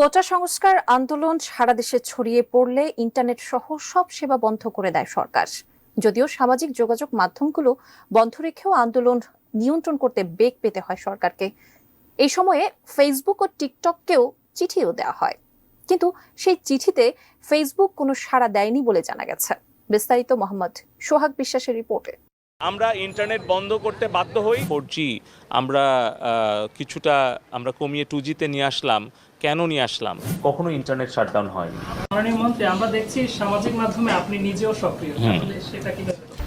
কোটা সংস্কার আন্দোলন সারা দেশে ছড়িয়ে পড়লে ইন্টারনেট সহ সব সেবা বন্ধ করে দেয় সরকার। যদিও সামাজিক যোগাযোগ মাধ্যমগুলো বন্ধ রেখেও আন্দোলন নিয়ন্ত্রণ করতে বেগ পেতে হয় সরকারকে। এই সময়ে ফেসবুক ও টিকটককেও চিঠিও দেওয়া হয়। কিন্তু সেই চিঠিতে ফেসবুক কোনো সাড়া দেয়নি বলে জানা গেছে। বিস্তারিত মোহাম্মদ সোহাগ বিশ্বাসের রিপোর্টে। আমরা ইন্টারনেট বন্ধ করতে বাধ্য হই। ফোর আমরা কিছুটা আমরা কমিয়ে টু জিতে নিয়ে আসলাম। কেন নিয়ে আসলাম? কখনো ইন্টারনেট শাটডাউন হয়নি। মাননীয় মন্ত্রী আমরা দেখছি সামাজিক মাধ্যমে আপনি নিজেও সক্রিয়। সেটা কি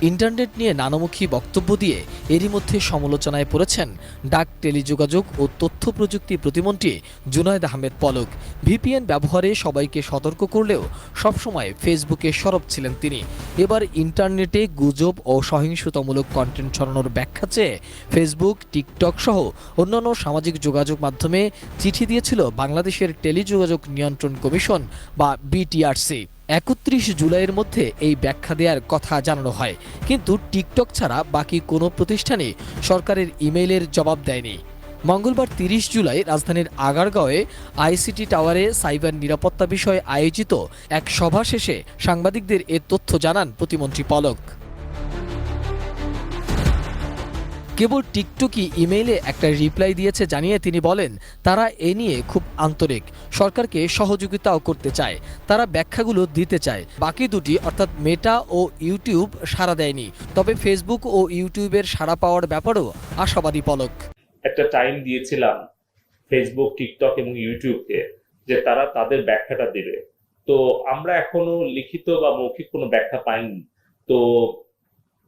ইন্টারনেট নিয়ে নানামুখী বক্তব্য দিয়ে এরই মধ্যে সমালোচনায় পড়েছেন ডাক, টেলিযোগাযোগ ও তথ্য প্রযুক্তি প্রতিমন্ত্রী জুনায়দ আহমেদ পলক। ভিপিএন ব্যবহারে সবাইকে সতর্ক করলেও সবসময় ফেসবুকে সরব ছিলেন তিনি। এবার ইন্টারনেটে গুজব ও সহিংসতামূলক কন্টেন্ট ছড়ানোর ব্যাখ্যা চেয়ে ফেসবুক, টিকটক সহ অন্যান্য সামাজিক যোগাযোগ মাধ্যমে চিঠি দিয়েছিল বাংলাদেশের টেলিযোগাযোগ নিয়ন্ত্রণ কমিশন বা বিটিআরসি। একত্রিশ জুলাইয়ের মধ্যে এই ব্যাখ্যা দেওয়ার কথা জানানো হয়। কিন্তু টিকটক ছাড়া বাকি কোনো প্রতিষ্ঠানে সরকারের ইমেইলের জবাব দেয়নি। মঙ্গলবার তিরিশ জুলাই রাজধানীর আগারগাঁওয়ে আইসিটি টাওয়ারে সাইবার নিরাপত্তা বিষয়ে আয়োজিত এক সভা শেষে সাংবাদিকদের এ তথ্য জানান প্রতিমন্ত্রী পলক। কেবল টিকটকই ইমেইলে একটা রিপ্লাই দিয়েছে, জানিয়ে তিনি বলেন, তারা এ নিয়ে খুব আন্তরিক। সরকারকে সহযোগিতাও করতে চায়, তারা ব্যাখ্যাগুলো দিতে চায়। বাকি দুটি, অর্থাৎ মেটা ও ইউটিউব সাড়া দেয়নি। তবে ফেসবুক ও ইউটিউবের সাড়া পাওয়ার ব্যাপারেও আশাবাদী পলক। একটা টাইম দিয়েছিলাম ফেসবুক টিকটক এবং ইউটিউবকে যে তারা তাদের ব্যাখ্যাটা দেবে। তো আমরা এখনও লিখিত বা মৌখিক কোনো ব্যাখ্যা পাইনি। তো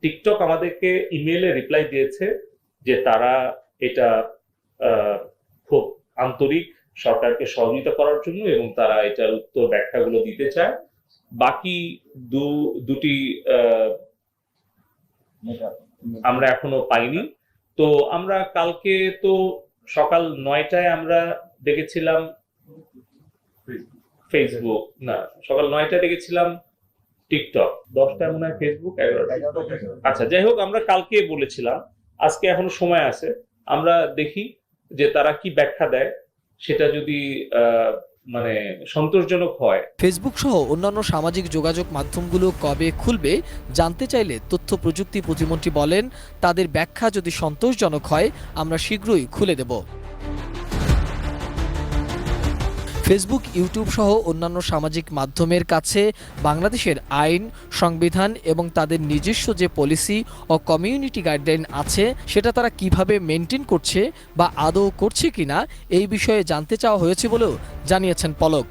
টিকটক আমাদেরকে ইমেলে রিপ্লাই দিয়েছে যে তারা এটা খুব আন্তরিক সরকারকে সহযোগিতা করার জন্য এবং তারা এটার উত্তর ব্যাখ্যাগুলো দিতে চায়। বাকি দু দুটি আমরা এখনও পাইনি। তো আমরা কালকে তো সকাল নয়টায় আমরা দেখেছিলাম ফেসবুক না সকাল নয়টায় দেখেছিলাম টিকটক, দশটায় মনে হয় ফেসবুক আচ্ছা যাই হোক, আমরা কালকে বলেছিলাম, আজকে এখনও সময় আছে, আমরা দেখি যে তারা কি ব্যাখ্যা দেয়, সেটা যদি মানে সন্তোষজনক হয়। ফেসবুক সহ অন্যান্য সামাজিক যোগাযোগ মাধ্যমগুলো কবে খুলবে, জানতে চাইলে তথ্য প্রযুক্তি প্রতিমন্ত্রী বলেন, তাদের ব্যাখ্যা যদি সন্তোষজনক হয়, আমরা শীঘ্রই খুলে দেব। ফেসবুক ইউটিউব সহ অন্যান্য সামাজিক মাধ্যমের কাছে বাংলাদেশের আইন, সংবিধান এবং তাদের নিজস্ব যে পলিসি ও কমিউনিটি গাইডলাইন আছে, সেটা তারা কীভাবে মেনটেন করছে বা আদৌ করছে কিনা, এই বিষয়ে জানতে চাওয়া হয়েছে বলেও জানিয়েছেন পলক।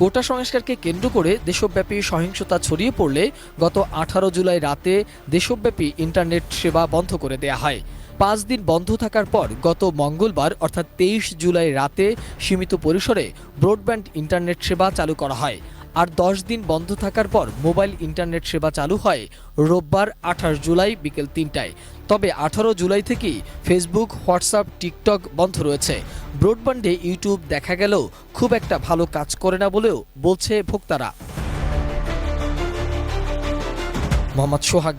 কোটা সংস্কারকে কেন্দ্র করে দেশব্যাপী সহিংসতা ছড়িয়ে পড়লে গত আঠারো জুলাই রাতে দেশব্যাপী ইন্টারনেট সেবা বন্ধ করে দেয়া হয়। পাঁচ দিন বন্ধ থাকার পর গত মঙ্গলবার, অর্থাৎ তেইশ জুলাই রাতে, সীমিত পরিসরে ব্রডব্যান্ড ইন্টারনেট সেবা চালু করা হয়। আর দশ দিন বন্ধ থাকার পর মোবাইল ইন্টারনেট সেবা চালু হয় রোববার আঠাশ জুলাই বিকেল তিনটায়। তবে আঠারো জুলাই থেকেই ফেসবুক, হোয়াটসঅ্যাপ, টিকটক বন্ধ রয়েছে। ব্রডব্যান্ডে ইউটিউব দেখা গেলেও খুব একটা ভালো কাজ করে না বলেও বলছে ভোক্তারা। মোহাম্মদ সোহাগ